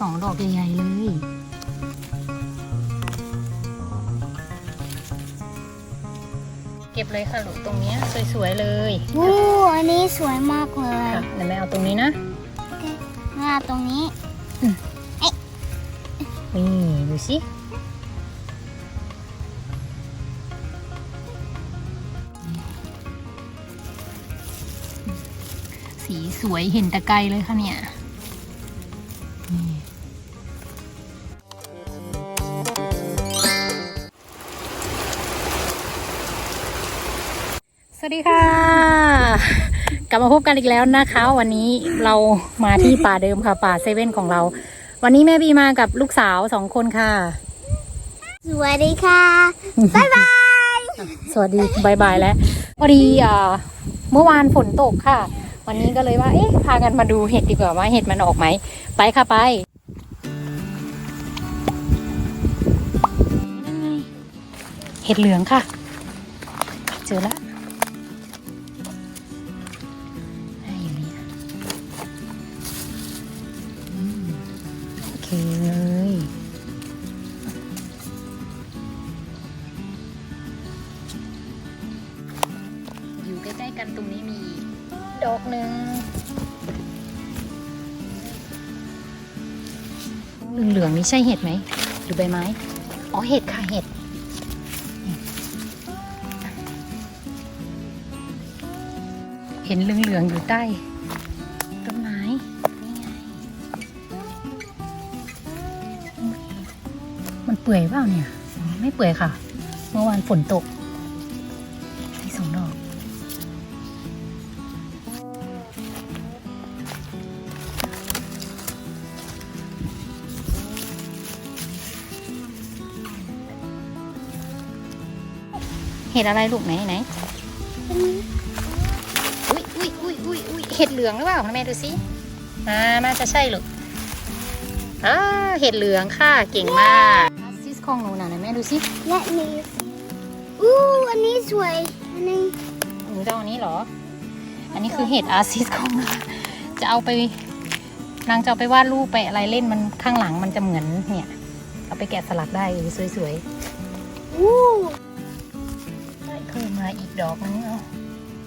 สองดอกใหญ่ๆเลย เก็บเลยค่ะลูกตรงเนี้ยสวยๆเลยวู้อันนี้สวยมากเลยค่ะเดี๋ยวแม่เอาตรงนี้นะหน้าตรงนี้นี่ดูสิสีสวยเห็นแต่ไกลเลยค่ะเนี่ย ลับมาพบกันอีกแล้วนะคะ วันนี้เรามาที่ป่าเดิมค่ะ ป่าเซเว่นของเรา วันนี้แม่บีมากับลูกสาวสองคนค่ะ สวัสดีค่ะบ๊ายบายสวัสดีบายบายแล้วพอดีเอ่อเมื่อวานฝนตกค่ะ วันนี้ก็เลยว่าเอ๊ะพากันมาดูเห็ดดีกว่าว่าเห็ดมันออกไหมไปค่ะไปนั่นไงเห็ดเหลืองค่ะ เจอแล้ว ใช่เห็ดไหมหรือใบไม้ อ๋อเห็ดค่ะเห็ดเห็นเหลืองๆอยู่ใต้ต้นไม้มันเปื่อยเปล่าเนี่ย ไม่เปื่อยค่ะ เมื่อวานฝนตก เห็ดอะไรลูกไหนไหนอุ้ยอุ้ยอุ้ยอุ้ยอุ้ยเห็ดเหลืองหรือเปล่าแม่ดูสิอ่าน่าจะใช่ลูกอ่าเห็ดเหลืองค่ะเก่งมากซิสของหนูน่ะไหนแม่ดูสิและนี่อู้อันนี้สวยอันนี้หนูจะเอาอันนี้เหรอ อันนี้คือเห็ดอาซิสของนางจะเอาไปนางจะเอาไปวาดรูปไปอะไรเล่นมันข้างหลังมันจะเหมือนเนี่ย เอาไปแกะสลักได้สวยๆอู้ได้เพิ่ มาอีกดอกนึงเอา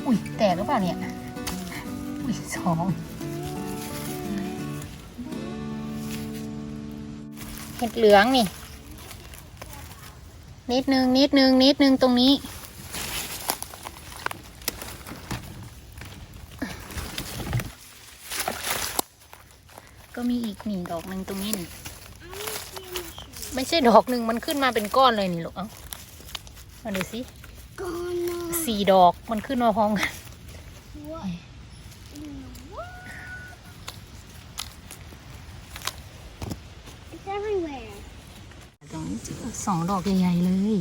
อุ้ยแตกหรือเปล่าเนี่ย อุ้ยสองเห็ดเหลืองนี่ นิดนึงนิดนึงนิดนึงตรงนี้ ก็มีอีกหนึ่งดอกหนึ่งตรงนี้นี่ไม่ใช่ดอกหนึ่งมันขึ้นมาเป็นก้อนเลยนี่ลูกเอ้ามาดูสิ สี่ดอกมันขึ้นมาพร้อมกัน It's everywhere ตรงนี้เจอสองดอกใหญ่ๆเลย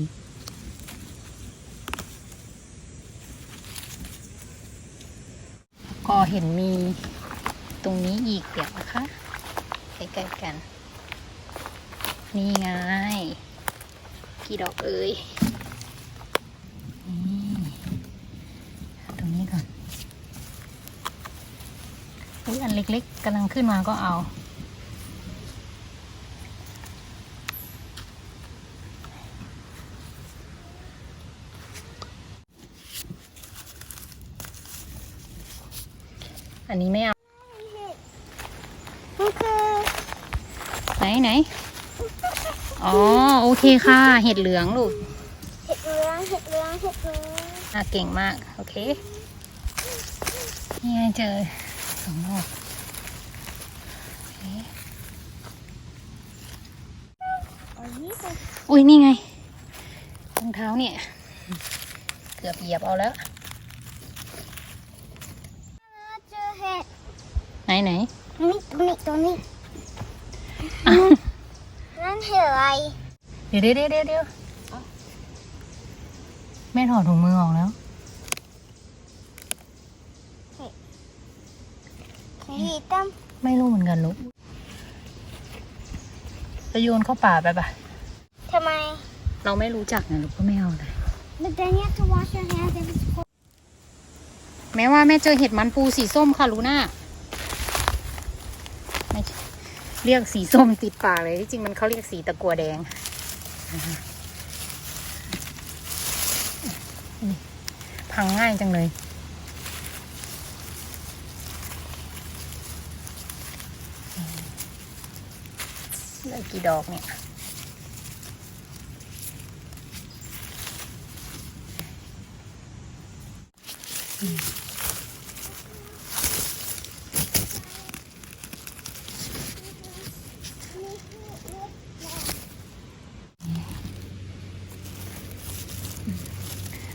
ก็เห็นมีตรงนี้อีกเดี๋ยวนะคะใกล้ๆกัน นี่ไง กี่ดอกเอ่ยนี่ตรงนี้ก่อน อุ้ยอันเล็กๆกำลังขึ้นมาก็เอา อันนี้ไม่เอามันคือไหนไหนอ๋อ โอเคค่ะ เห็ดเหลืองลูก เห็ดเหลือง เห็ดเหลือง เห็ดเหลืองอะเก่งมาก โอเค นี่ไงเจอ สองดอกโอเคอันนี้เป็นอุ้ยนี่ไงรองเท้าเนี่ย เกือบเหยียบเอาแล้ว เจอเห็ดไหนไหนตรงนี้ตรงนี้ตรงนี้อ้าวนั่นเห็ดอะไร เดี๋ยวเดี๋ยวเดี๋ยวเดี๋ยวแม่ถอดถุงมือออกแล้ว เห็ดตั้มไม่รู้เหมือนกันลูกจะโยนเข้าป่าไปปะทำไม เราไม่รู้จักนะลูกก็ไม่เอาเลย But then you have to wash your hands if it's cold. แม้ว่าแม่เจอเห็ดมันปูสีส้มค่ะลูน่าไม่ใช่เรียกสีส้มติดปากเลยที่จริงมันเขาเรียกสีตะกัวแดงนี่พังง่ายจังเลย ลือกี่ดอกเนี่ย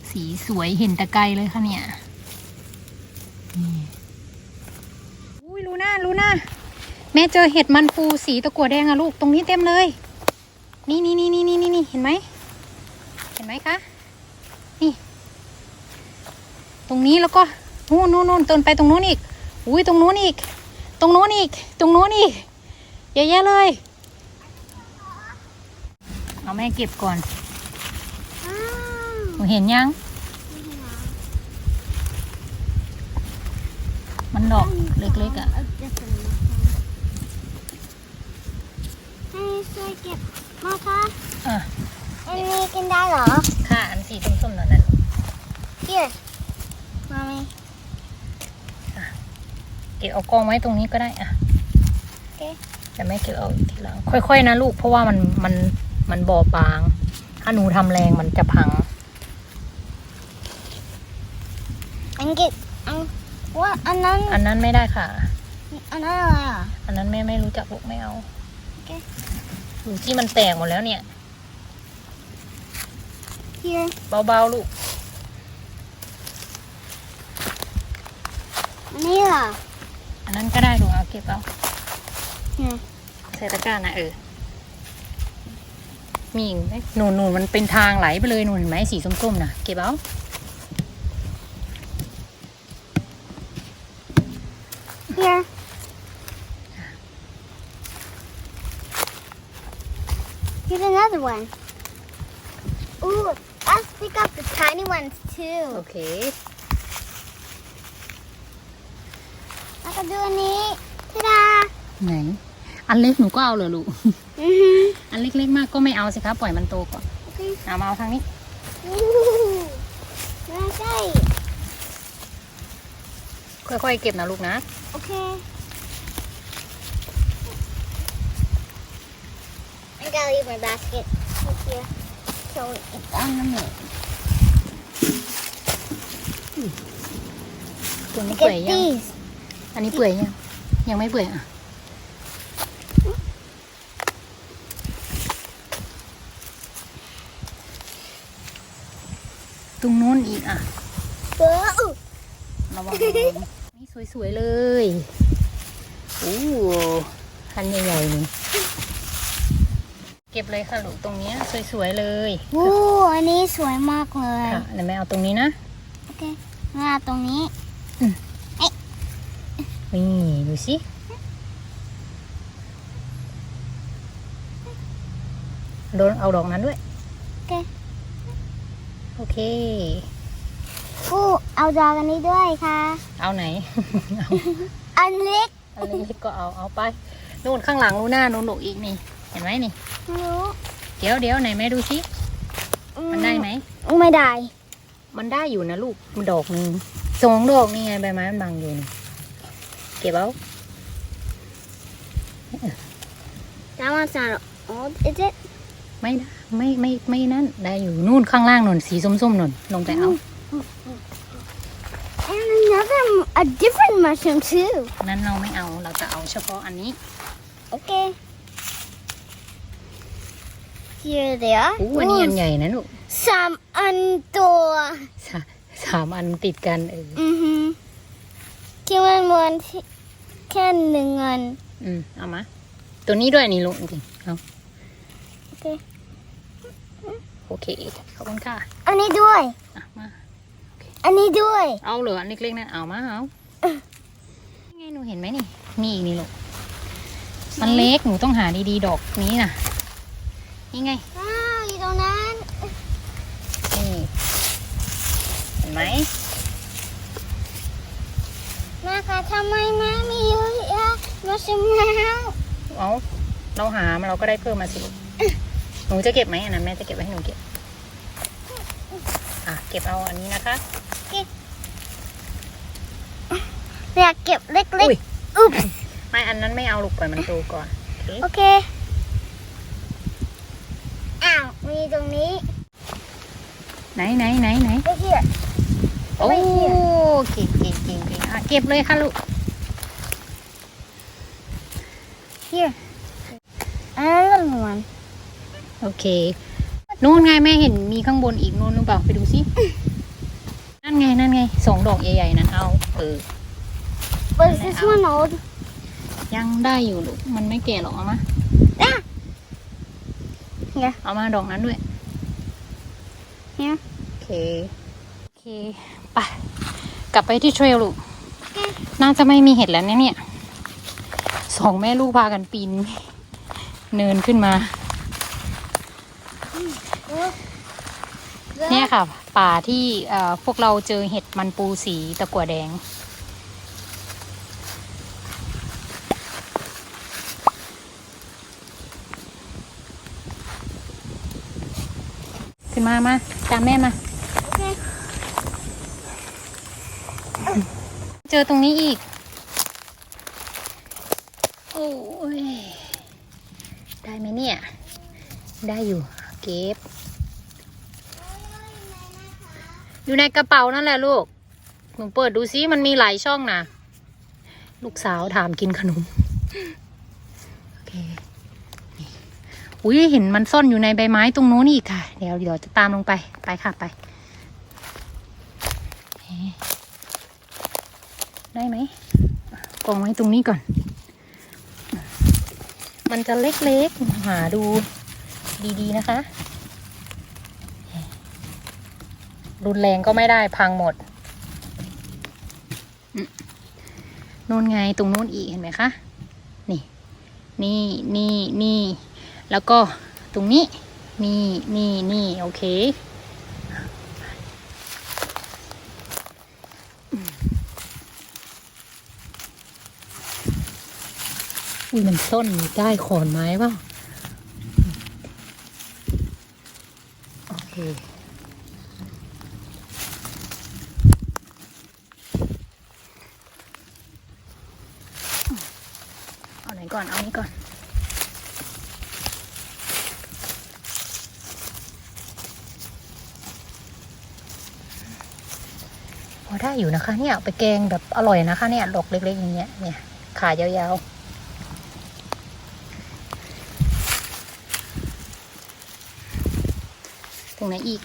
สีสวยเห็นต่ไกลเลยค่ะเนี่ยนี่อุ้ยลูน่าลูน่า แม่เจอเห็ดมันปูสีตะกั่วแดงอะลูกตรงนี้เต็มเลย นี่นี่นี่นี่นี่นี่นี่เห็นไหมเห็นไหมคะนี่ ตรงนี้แล้วก็นู่นนู่นนู่นต้นไปตรงนู้นอีกอุ้ยตรงนู้นอีก ตรงนู้นอีก ตรงนู้นอีกเยอะแยะเลยเอาแม่เก็บก่อนหนูเห็นยังมันดอกเล็กๆอะ ช่วยเก็บมาคะอะอันนี้กินได้เหรอ ค่ะ อันสีส้มๆหน่อยนั้นเกี่ยมาไหมเก็บเอากองไว้ตรงนี้ก็ได้อะโอเคแต่ไม่เก็บเอาทีหลัง ค่อยๆนะลูก เพราะว่ามันมันมันบอบบาง ถ้าหนูทำแรงมันจะพัง อันเก็บอันว่าอันนั้น อันนั้นไม่ได้ค่ะ อันนั้นอะไรอะ อันนั้นแม่ไม่รู้จักลูกไม่เอา โอเคดูที่มันแตกหมดแล้วเนี่ยเกี่ยเบาๆลูก อันนี้เหรออันนั้นก็ได้ลูกเอาเก็บเอาเนี่ยใส่ตะกร้านะเออ มีอีกไหมหนูนหนูมันเป็นทางไหลไปเลยหนูเห็นไหมสีส้มๆนะเก็บเอาเกี่ย Here's another one. Ooh, let's pick up the tiny ones โอ too. เคแล้วก็ดูอันนี้ทาดาไหน อันเล็กหนูก็เอาเหรอลูก อือหืออันเล็กๆมากก็ไม่เอาสิครับปล่อยมันโตก่อนโอเคเอามาเอาทางนี้ อู้ไม่ใช่ค่อยๆเก็บนะลูกนะ โอเค I gotta leave my basket up here. So it's on the move. ตัวนี้ Look เปื่อย at ยัง these. อันนี้เปื่อยยัง ยังไม่เปื่อยอะ ตรงนู้นอีกอะ Oh, ระวังระวังนี่สวย ๆ เลย โอ้คันใหญ่ ๆ นี่ เก็บเลยค่ะลูกตรงเนี้ยสวยๆเลยวู้อันนี้สวยมากเลยค่ะเดี๋ยวแม่เอาตรงนี้นะโอเคงาตรงนี้นี่ดูสิโดนเอาดอกนั้นด้วย โอเคโอเคอู้เอาดอกอันนี้ด้วยค่ะ เอาไหน เอาอันเล็กอันนี้ก็เอาเอาไปนู่นข้างหลังนู่นหน้านู่นลูกอีกนี่ เห็นไหมนี่ ไม่รู้เดี๋ยวเดี๋ยวไหนแม่ดูสิมันได้ไหม ไม่ได้ มันได้อยู่นะลูกมันดอกหนึ่งสองดอกนี่ไงใบไม้มันบังอยู่นี่เก็บเอา That one's not old, is it? ไม่ได้ไม่ไม่ไม่นั่นได้อยู่นู่นข้างล่างนู่นสีส้มๆนู่นลงไปเอา And another, a different mushroom too. นั้นเราไม่เอาเราจะเอาเฉพาะอันนี้ Okay. Here they are. อู้อันนี้อันใหญ่นะลูก Some undoor. สาสามอันติดกันเออ Mm-hmm. คิดว่ามันแค่หนึ่งอันอืมเอามา ตัวนี้ด้วยนี่ลูกจริงๆเอาโอเคโอเคขอบคุณค่ะ อันนี้ด้วยอะมาอันนี้ด้วย เอาเหลืออันเล็กๆนะเอามาเอานี่ไงหนูเห็นไหมนี่ มีอีกนี่ลูก มันเล็กหนูต้องหาดีๆดอกนี้นะ นี่ไง อ้าวอยู่ตรงนั้น นี่เห็นไหมแม่คะทำไมแม่มีเยอะแยะมาชิมแล้วเอาเราหามาเราก็ได้เพิ่มมาสิลูกหนูจะเก็บไหมอันนั้นแม่จะเก็บไว้ให้หนูเก็บ อะเก็บเอาอันนี้นะคะอยากเก็บเล็กอุ้ยๆอุ๊บไม่อันนั้นไม่เอาลูกปล่อยมันโตก่อน โอเค โอเค อ้าว มีตรงนี้ไหนไหนไหนไหนไปเหี้ยโอ้ไม่เกี่ยวเก่งเก่งเก่งเก่งอะเก็บเลยค่ะลูก here อันนั้นก็เหมือนโอเคนู่นไงแม่เห็นมีข้างบนอีกนู่นหรือเปล่าไปดูสินั่นไงนั่นไงสองดอกใหญ่ๆนั้นเอาเออ but is this one old ยังได้อยู่ลูกมันไม่แก่หรอกเอามา Here เอามาดอกนั้นด้วย here โอเคโอเคไปกลับไปที่เทรลลูกน่าจะไม่มีเห็ดแล้วเนี่ยเนี่ยสองแม่ลูกพากันปีน เนินขึ้นมา เนี่ยค่ะ ป่าที่พวกเราเจอเห็ดมันปูสีตะกั่วแดง ขึ้นมามาตามแม่มา Okay. เจอตรงนี้อีก โอ้ย ได้ไหมเนี่ย ได้อยู่ เก็บ อยู่ในกระเป๋านั่นแหละลูก หนูเปิดดูซิมันมีหลายช่องนะ ลูกสาวถามกินขนม โอเคนี่ อุ้ยเห็นมันซ่อนอยู่ในใบไม้ตรงโน้นอีกค่ะ เดี๋ยวเดี๋ยวจะตามลงไปไปค่ะไป ได้ไหมกองไว้ตรงนี้ก่อน มันจะเล็กๆ หาดูดีๆนะคะ รุนแรงก็ไม่ได้พังหมดนู่นไงตรงนู้นอีกเห็นไหมคะ นี่ นี่นี่นี่ แล้วก็ตรงนี้นี่นี่นี่โอเคอุ้ยมันซ่อนอยู่ใต้ขอนไม้เปล่าโอเค เอาไหนก่อน เอานี้ก่อน พอได้อยู่ นะคะเนี่ยไปแกงแบบอร่อยนะคะเนี่ยดอกเล็กๆอย่างเงี้ยเนี่ยขายาวๆตรงไหนอีก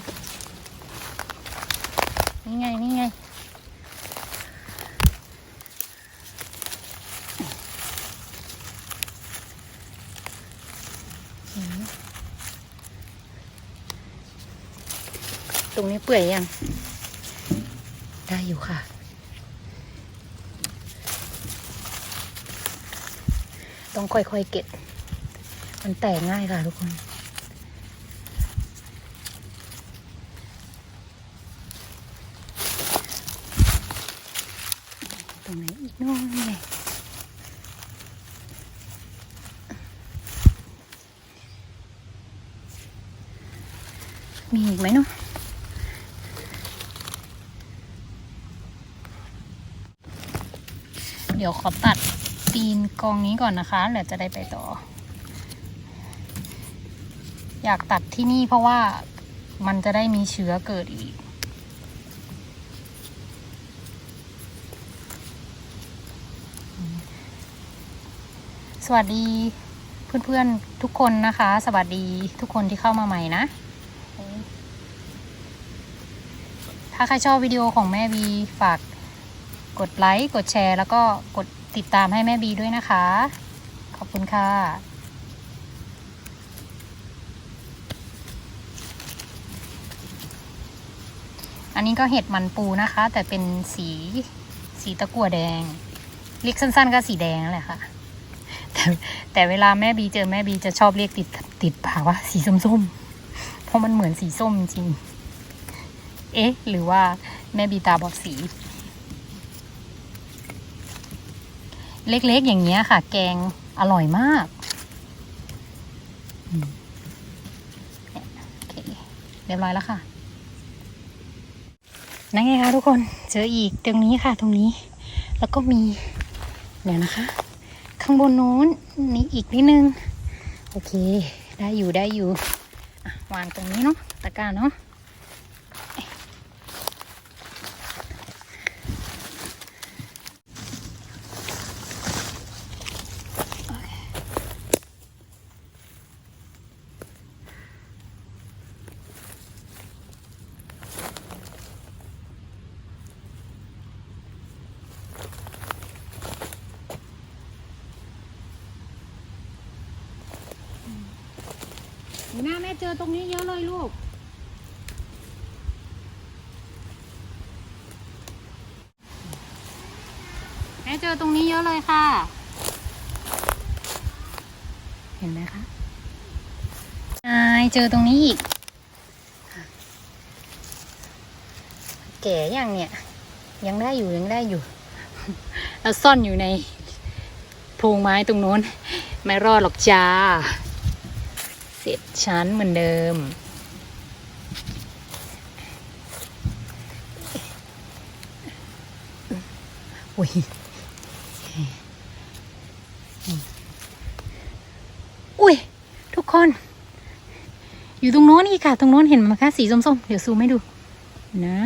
นี่ไง นี่ไง ตรงนี้เปื่อยยัง ได้อยู่ค่ะ ต้องค่อยๆเก็บ มันแตกง่ายค่ะทุกคน ตรงไหนอีกน้อยไงมีอีกไหมเนาะเดี๋ยวขอตัด ตีนกองนี้ก่อนนะคะเดี๋ยวจะได้ไปต่อ อยากตัดที่นี่เพราะว่ามันจะได้มีเชื้อเกิดอีก สวัสดีเพื่อนๆทุกคนนะคะ สวัสดีทุกคนที่เข้ามาใหม่นะ ถ้าใครชอบวิดีโอของแม่บีฝากกดไลค์ กดแชร์ แล้วก็กด ติดตามให้แม่บีด้วยนะคะ ขอบคุณค่ะอันนี้ก็เห็ดมันปูนะคะ แต่เป็นสีสีตะกั่วแดงเรียกสั้นๆ ก็สีแดงนั่นแหละค่ะ แต่แต่เวลาแม่บีเจอแม่บีจะชอบเรียกติดติดปากว่าสีส้มๆ เพราะมันเหมือนสีส้มจริง เอ๊ะ หรือว่าแม่บีตาบอดสี เล็กๆอย่างเงี้ยค่ะ แกงอร่อยมากเนี่ยโอเคเรียบร้อยแล้วค่ะนั่นไงคะทุกคนเจออีกตรงนี้ค่ะตรงนี้ แล้วก็มีเดี๋ยวนะคะ ข้างบนโน้นนี่อีกนิดนึง โอเค ได้อยู่ได้อยู่วางตรงนี้เนาะตะกร้าเนาะ น้าแม่เจอตรงนี้เยอะเลยลูก แม่เจอตรงนี้เยอะเลยค่ะ เห็นไหมคะนายเจอตรงนี้อีก แก่ยังเนี่ย ยังได้อยู่ยังได้อยู่แล้วซ่อนอยู่ในโพรงไม้ตรงโน้น ไม่รอดหรอกจ้า เสร็จชั้นเหมือนเดิม อุ้ยอุ้ย ทุกคน อยู่ตรงโน้นอีกค่ะ ตรงโน้นเห็นไหมคะ สีส้มๆ เดี๋ยวซูมให้ดูนะ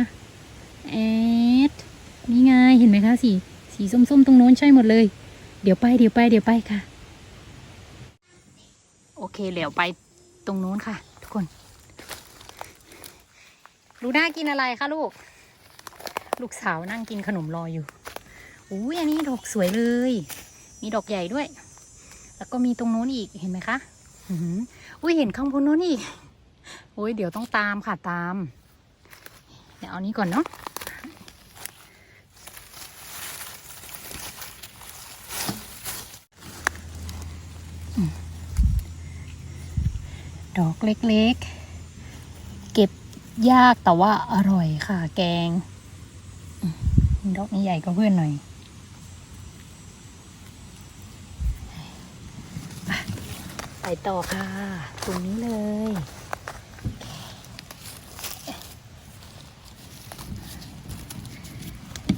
เอ็ดนี่ไง เห็นไหมคะสีสีส้มๆ ตรงโน้นใช่หมดเลย เดี๋ยวไป เดี๋ยวไป เดี๋ยวไปค่ะ โอเค เดี๋ยวไป ตรงนู้นค่ะ ทุกคน ลูน่ากินอะไรคะลูก ลูกสาวนั่งกินขนมรออยู่อุ้ยอันนี้ดอกสวยเลย มีดอกใหญ่ด้วย แล้วก็มีตรงนู้นอีกเห็นไหมคะอุ้ยเห็นข้างบนนู้นอีกอุ้ยเดี๋ยวต้องตามค่ะตาม เดี๋ยวเอานี้ก่อนเนาะ ดอกเล็กๆ เก็บยากแต่ว่าอร่อยค่ะ แกง ดอกนี้ใหญ่กว่าเพื่อนหน่อยไปไปต่อค่ะ ตรงนี้เลย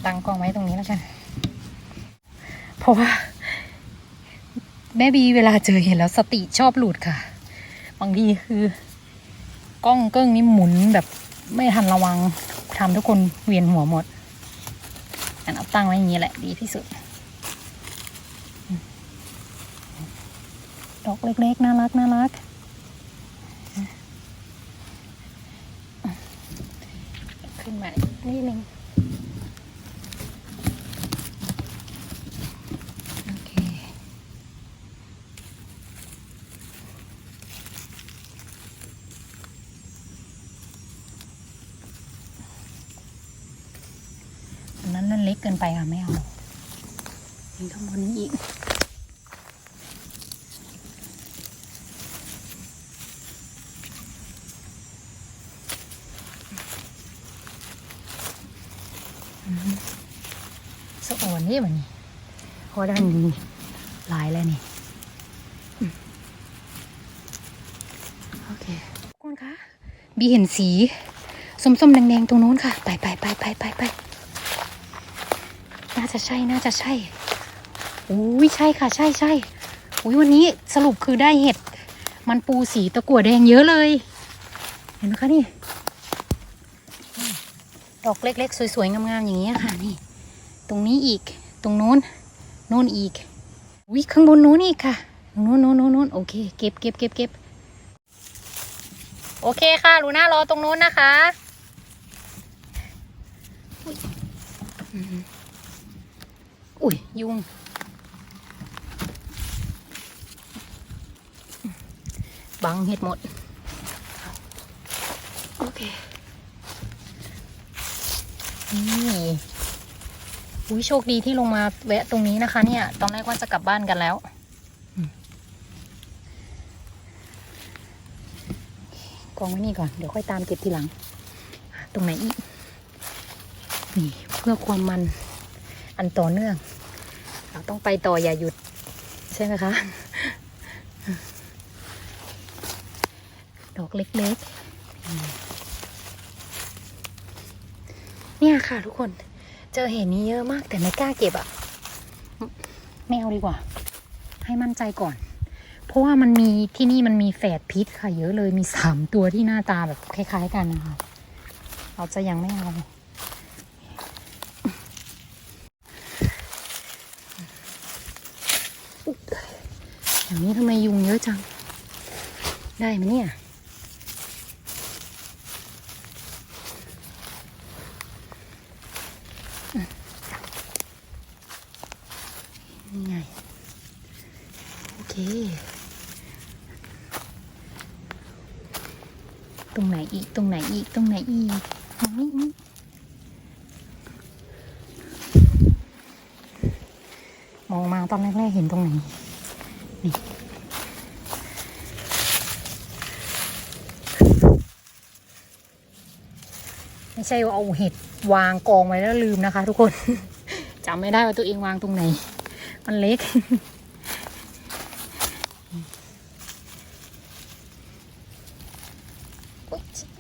ตั้งกล้องไว้ตรงนี้แล้วกัน เพราะว่า แม่บีเวลาเจอเห็นแล้วสติชอบหลุดค่ะ บางทีคือกล้องเกิ้งนี่หมุนแบบไม่ทันระวังทำทุกคนเวียนหัวหมดอันเอาตั้งไว้อย่างนี้แหละดีที่สุด ดอกเล็กๆ น่ารักน่ารักขึ้นมานิดนึง โอเค อันนั้นนั่นเล็กเกินไปค่ะไม่เอามีข้างบนนี้อีก สะอ่อ นนี่มันนี่เพราะด้านนี้ลายแล้วนี่อืมโอเคทุกคนคะบีเห็นสีส้มๆแดงๆตรงโน้นค่ะ ไปไปไปไปไปไปน่าจะใช่น่าจะใช่อุ้ยใช่ค่ะ ใช่ใช่อุ้ยวันนี้สรุปคือได้เห็ด มันปูสีตะกั่วแดงเยอะเลย เห็นไหมคะนี่ ดอกเล็กๆ สวยๆงามๆอย่างนี้ยค่ะนี่ ตรงนี้อีก ตรงโน้นโน้นอีกวิข้างบนโน้นอีกค่ะโน้นโน้นโน้นโน้นโอเคเก็บเก็บเก็บเก็บโอเคค่ะลูน่ารอตรงโน้นนะคะอุ้ยยุงบังเห็ดหมด โอเคนี่ อุ้ยโชคดีที่ลงมาแวะตรงนี้นะคะ เนี่ย ตอนแรกว่าจะกลับบ้านกันแล้วอืมกองไว้นี่ก่อน เดี๋ยวค่อยตามเก็บทีหลัง ตรงไหนอีก นี่เพื่อความมันอันต่อเนื่อง เราต้องไปต่ออย่าหยุด ใช่ไหมคะ ดอกเล็กๆอืมเนี่ยค่ะทุกคน เจอเห็ดนี้เยอะมากแต่ไม่กล้าเก็บอะไม่เอาดีกว่า ให้มั่นใจก่อน เพราะว่ามันมีที่นี่มันมีแฝดพิษค่ะ เยอะเลยมีสามตัวที่หน้าตาแบบคล้าย ๆ กันนะคะเราจะยังไม่เอาอย่างนี้ทำไมยุงเยอะจัง ได้ไหมเนี่ย นี่ไง โอเค ตรงไหนอีก ตรงไหนอีก ตรงไหนอีกตรงนี้นี่มองมาตอนแรกๆเห็นตรงไหน นี่ ไม่ใช่ว่าเอาเห็ดวางกองไว้แล้วลืมนะคะ ทุกคนจำไม่ได้ว่าตัวเองวางตรงไหน มันเล็ก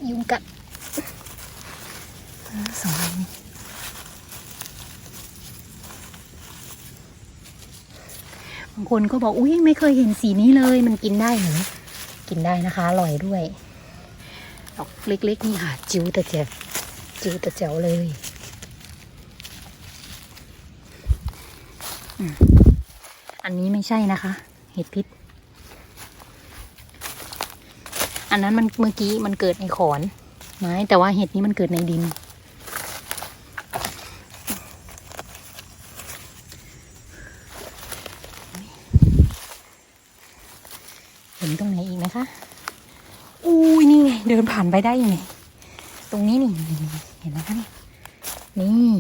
ยุงกัดสองอันนี้บางคนก็บอก อุ้ยไม่เคยเห็นสีนี้เลย มันกินได้เหรอกินได้นะคะ อร่อยด้วย ดอกเล็ก ๆ นี่ค่ะ จิ๋วแต่แจ๋ว จิ๋วแต่แจ๋วเลยอันนี้ไม่ใช่นะคะ เห็ดพิษ อันนั้นมันเมื่อกี้มันเกิดในขอนไม้แต่ว่าเห็ดนี้มันเกิดในดิน เห็นตรงไหนอีกไหมคะ อุ้ยนี่ไงเดินผ่านไปได้ยังไง ตรงนี้นี่เห็นไหมคะนี่นี่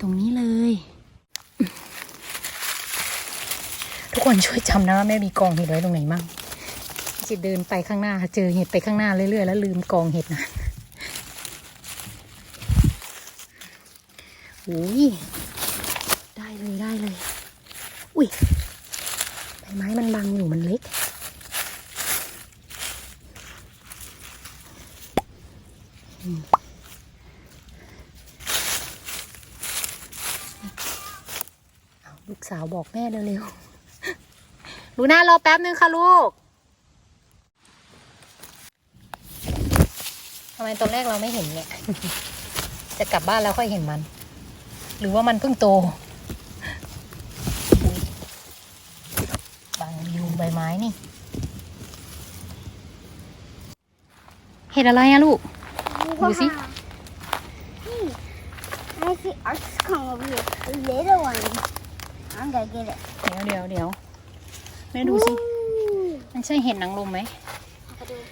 ตรงนี้เลย ทุกคนช่วยจำนะว่าแม่มีกองเห็ดไว้ตรงไหนมั่งจะเดินไปข้างหน้า เจอเห็ดไปข้างหน้าเรื่อยๆแล้วลืมกองเห็ดนะอุ้ยได้เลยได้เลย อุ้ยใบไม้มันบังอยู่มันเล็ก เอาลูกสาวบอก แม่เร็วๆลูน่ารอแป๊บนึงค่ะลูกทำไมตอนแรกเราไม่เห็นเนี่ย จะกลับบ้านแล้วค่อยเห็นมัน หรือว่ามันเพิ่งโตอุ๊ยบังใบไม้นี่ เห็ดอะไรอะลูก ดูสิ I see arcs come over here. Little one. I'm gonna get it. เดี๋ยวเดี๋ยวเดี๋ยวแม่ดูสิ Ooh. มันใช่เห็ดนางรมไหม Look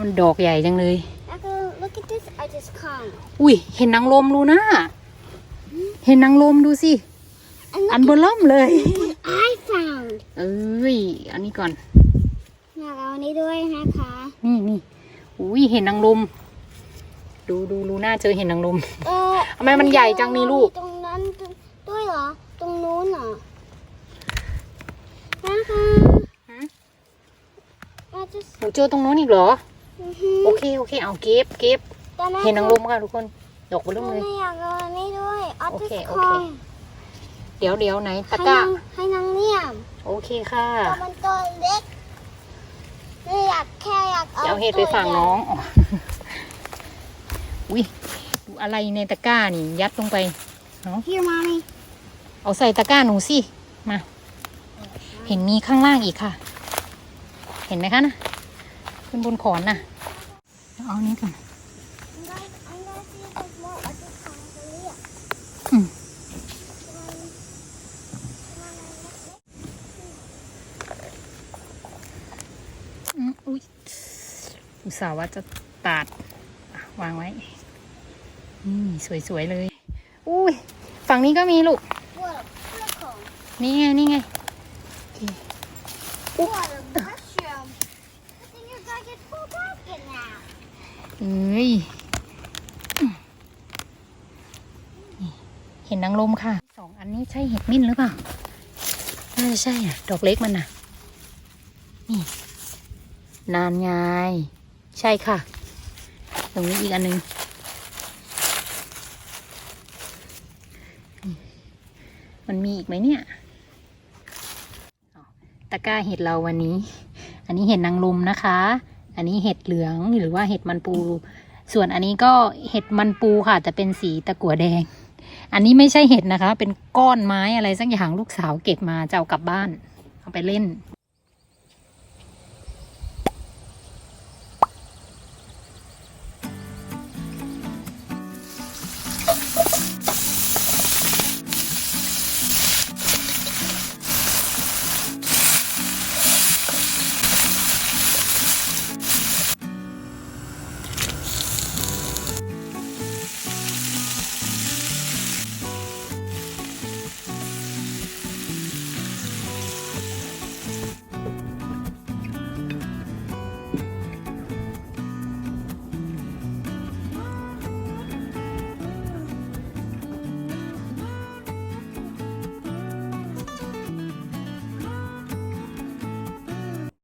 มันดอกใหญ่จังเลย at this. I just come. อุ้ย เห็นนางรมลูนะ เห็นนางรมดูสิ And อัน look เบอร์ล่อมเลย at what I found. เอ้ย อันนี้ก่อนอยากเอาอันนี้ด้วยนะคะนี่นี่อุ้ย เห็นนางรมดูดูลูน่าเจอเห็นนางรม เออทำไมมันใหญ่จังนี่ลูก ตรงนั้นด้วยเหรอ ตรงนู้นเหรอนะคะ หืม I just หนูเจอตรงโน้นอีกเหรออือฮึโอเคโอเคเอาเก็บเก็บแต่แม่เห็นนางรมค่ะทุกคน ดอกเบอร์เริ่มเลยแม่อยากเอาอันนี้ด้วยเอาโอเคที่โอคเคองเดี๋ยวเดี๋ยวไหนตะให้กร้า นางให้นางเนี่ยมโอเคค่ะ แต่มันตัวเล็กไม่อยากแค่อยากเอาเดี๋ยวเห็ดไปฝากน้องอ๋ออุ้ยดูอะไรในตะกร้านี่ ยัดลงไป พี่มามีเอาใส่ตะกร้าหนูสิ มา เห็นมีข้างล่างอีกค่ะ เห็นไหมคะนะขึ้นบนขอนน่ะเอาอันนี้ก่อนอุ้ยอุตส่าห์ว่าจะตัดวางไว้นี่สวยๆเลย อุ้ย ฝั่งนี้ก็มีลูก นี่ไง นี่ไง What a mushroom. I think you're gonna get full basket now. เอ้ยอืมนี่เห็นนางลมค่ะสองอันนี้ใช่เห็ดมิ้นหรือเปล่าน่าจะใช่อะ ดอกเล็กมันน่ะ นี่ นานไงใช่ค่ะ ตรงนี้อีกอันหนึงมันมีอีกไหมเนี่ยอ๋อตะกร้าเห็ดเราวันนี้ อันนี้เห็ดนางรมนะคะ อันนี้เห็ดเหลืองหรือว่าเห็ดมันปู ส่วนอันนี้ก็เห็ดมันปูค่ะ แต่เป็นสีตะกั่วแดง อันนี้ไม่ใช่เห็ดนะคะ เป็นก้อนไม้อะไรสักอย่างลูกสาวเก็บมาจะเอากลับบ้าน เอาไปเล่น